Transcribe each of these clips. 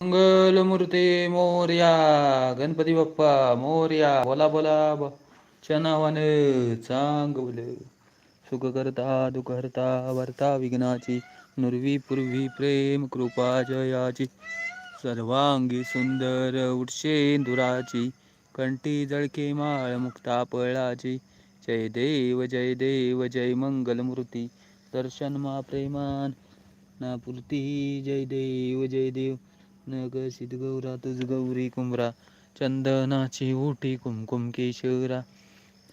मंगलमूर्ती मोर्या गणपती बाप्पा मोर्या बोला बोला चनावान चांगवल. सुख करता दुःख वर्ता विघ्नाची नुरवी पूर्वी प्रेम कृपा जयाची. सर्वांगी सुंदर उठशेंदुराची कंठी जळके माळ मुक्ता पळाची. जय देव जय देव जय मंगलमूर्ती दर्शन मा प्रेमान ना पुरती जय देव जय देव. नग सिद्ध गौरा तुझ गौरी कुमरा चंदनाची ओटी कुमकुम केशरा.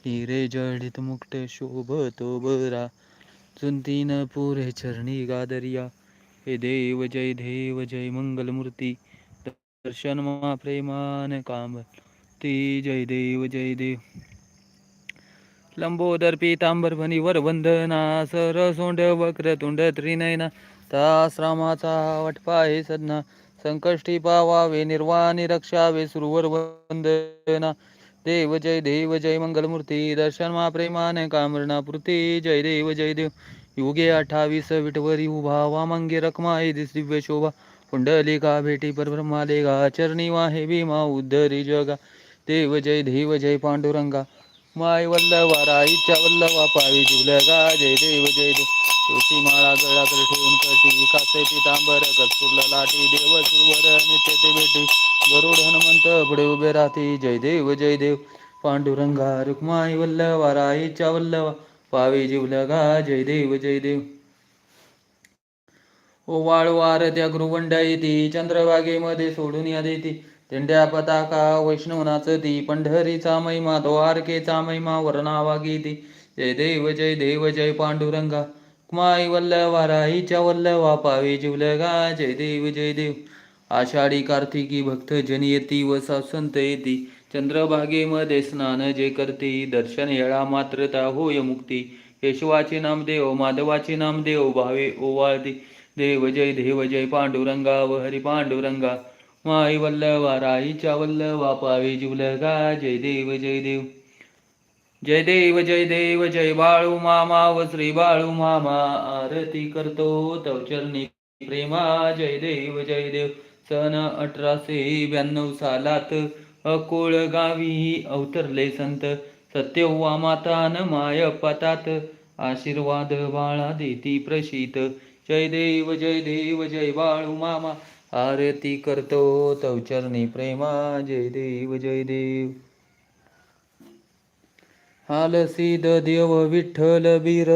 हिरे जडित मुक्त शोभतो बरा. चुंतीन पुरे चरणी गादरिया. हे देव जय देव जय मंगलमूर्ती. दर्शन मा प्रेमान काम. ती जय देव जय देव. लंबोदर पीतांबर वर वंदना सर सोंड वक्र तुंड त्रिनयना. तास रामाचा वटपा हे सदना. संकष्टी पावावे निर्वाणी रक्षावे सुरवर वंदना देव जय देव जय, मंगलमूर्ती दर्शन मा प्रेमान कामरणा पूर्ती, जय, देव जय, देव। युगे अठ्ठावीस विटवरी उभा, वामंगे रखमा हे दिस दिव्य शोभा। पुंडलिका भेटी परब्रह्मालेगा चरणी वाहे भीमा, उद्धरी जगा। देव जय देव जय, पांडुरंगा। माय वल्लवा राईच्या वल्लवा पावी जुलगा, जय, देव जय, देव। तुळशी माळा गळाकडे ठेवून कटी. कासे पितांबर कस्तुरला लाटी देव सुरवर नित्य ते भेटी. गरुड हनुमंत पुढे उभे राहती. जय देव जय देव. पांडुरंगा रुक्माई वल्लवा राईच्या वल्लवा. पावी जीवलगा जय देव जय देव. ओ वाळवार त्या गृवंडा येती चंद्रभागेमध्ये सोडून या देती. तेंड्या पताका वैष्णव नाचती पंढरीचा महिमा द्वारकेचा महिमा वर्णावा गीती जय देव जय देव जय पांडुरंगा. माई वल्लवा राईच्या वल्लवा पावे जिवलगा. जय देव जय देव. आषाढी कार्तिकी भक्त जन येती व संत येती. चंद्रभागेमध्ये स्नान जे करते दर्शन येळा मात्रता होय मुक्ती. केशवाचे नाम देव माधवाचे नामदेव भावे ओवाळती. देव जय देव जय पांडुरंगा व हरी पांडुरंगा. माई वल्लवा राईच्या वल्लवा पावे जिवलगा. जय देव जय देव. जय देव जय देव जय बाळू मामा व श्री बाळू मामा. आरती करतो तव चरणी प्रेमा. जय देव जय देव. सन अठराशे ब्याण्णव सालात अकोळ गावी अवतरले संत. सत्यव्वा मातान माय पतात. आशीर्वाद बाळा देती प्रशीत. जय देव जय देव जय बाळू मामा. आरती करतो तव चरणी प्रेमा. जय देव जय देव. हाल देव विठ्ठल बीर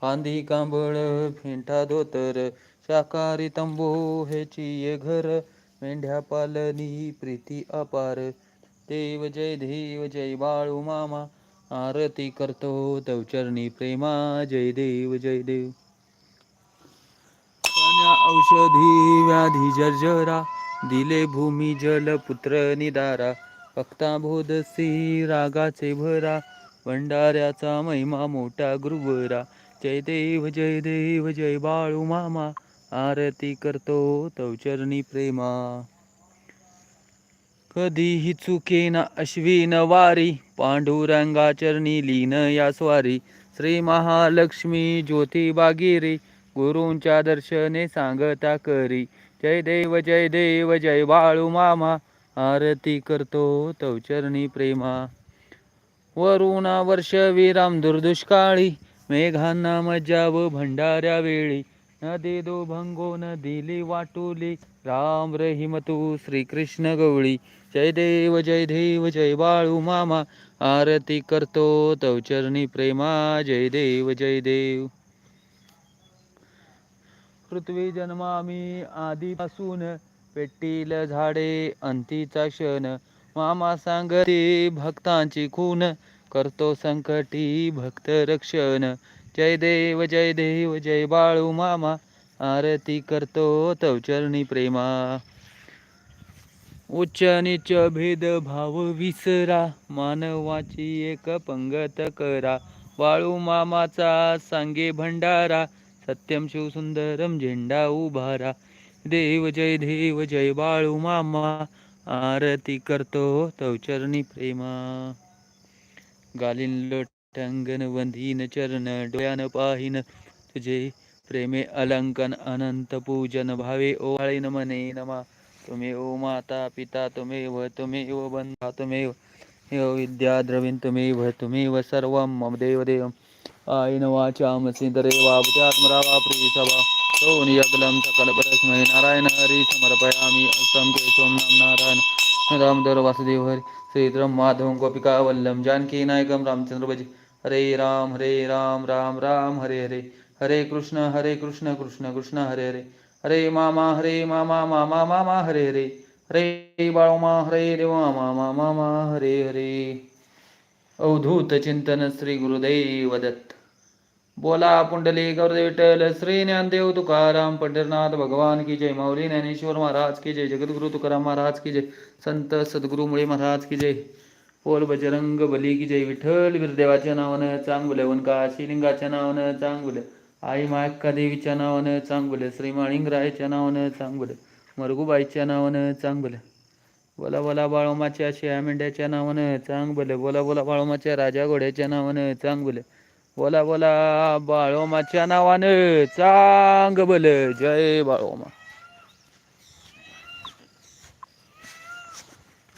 कांदी कांबळ फेंटा धोतर शाकाहारी तंबू ह्याची ये घर मेंढ्या पालनी प्रीती अपार. देव जय देव जय बाळू मामा आरती करतो तवचरणी प्रेमा जय देव जय देव. औषधी व्याधी जर्जरा दिले भूमी जल पुत्र निदारा भक्ता बोधसी रागाचे भरा भंडाऱ्याचा महिमा मोठा गुरुवरा. जय देव जय देव जय बाळू मामा. आरती करतो तवचरणी प्रेमा. कधीही चुकेना अश्विन वारी. पांडुरंगा चरणी लीन या स्वारी. श्री महालक्ष्मी ज्योती बागिरी. गुरूंच्या दर्शने सांगता करी. जय देव जय देव जय बाळू मामा. आरती करतो तवचरणी प्रेमा. वरुणा वर्ष विराम दुर्दुष्काळी मेघांना मजा व भंडाऱ्या वेळी. न दे दो भंगो न दिली वाटुली राम रहीम तू श्रीकृष्ण गवळी. जय देव जय देव जय बाळू मामा आरती करतो तव चरणी प्रेमा जय देव जय देव. पृथ्वी जन्मामी आधीपासून पेटील झाडे अंतीचा क्षण. मामा सांगते भक्तांची खून करतो संकटी भक्त रक्षण. जय देव जय देव जय बाळू मामा. आरती करतो तव चरणी प्रेमा. उच्च नीच भेद भाव विसरा. मानवाची एक पंगत करा. बाळू मामाचा सांगे भंडारा. सत्यम शिवसुंदरम झेंडा उभारा. देव जय देव जय बाळू मामा. आरती करतो तव चरणी प्रेमा. गालीन लोटंगन चरण डोळ्यान पाहिन. तुझे प्रेमे अलंकन अनंत पूजन भावे ओवाळीन मने नमा. त्वमेव माता पिता त्वमेव त्वमेव बन्धा त्वमेव एव विद्या द्रविण तुम्ही व सर्वं मम देवदेवम् आयन वाचामसि दरेवाब्जात्मरा वा प्रीसभा सकल परस्मै नारायण हरि समर्पयामि अस्तं केशवं नाम नारायण. रामधर वासुदेव हरे। श्रीधरम माधव गोपिका वल्लम जानकी नायकं रामचंद्र भजे। हरे राम हरे राम राम राम हरे हरे। हरे कृष्ण हरे कृष्ण कृष्ण कृष्ण हरे हरे। हरे मामा हरे मामा मामा मामा हरे हरे। हरे बाळोमा हरे देवा मामा मामा हरे हरे। अवधूत चिंतन श्री गुरुदेव दत्त। बोला पुंडली गौरदेव विठ्ठल श्री ज्ञानदेव तुकाराम पंढरनाथ भगवान की जय माऊली ज्ञानेश्वर महाराज की जय जगद्गुरु तुकाराम महाराज की जय संत सद्गुरु मुळे महाराज की जय. बोल बजरंग बली की जय विठ्ठल वीरदेवाच्या नावानं चांगलं वनका शिलिंगाच्या नावानं चांगलं आई मायक्का देवीच्या नावानं चांगलं श्री माळिंगरायच्या नावानं चांगलं मरगुबाईच्या नावानं चांगलं. बोला बोला बाळोमाच्या शिया मेंढ्याच्या नावानं चांग बोले बोला बोला बाळोमाच्या राजा घोड्याच्या नावानं चांग बोले बोला बोला बाळोमाच्या नावानं चांग बल. जय बाळोमा.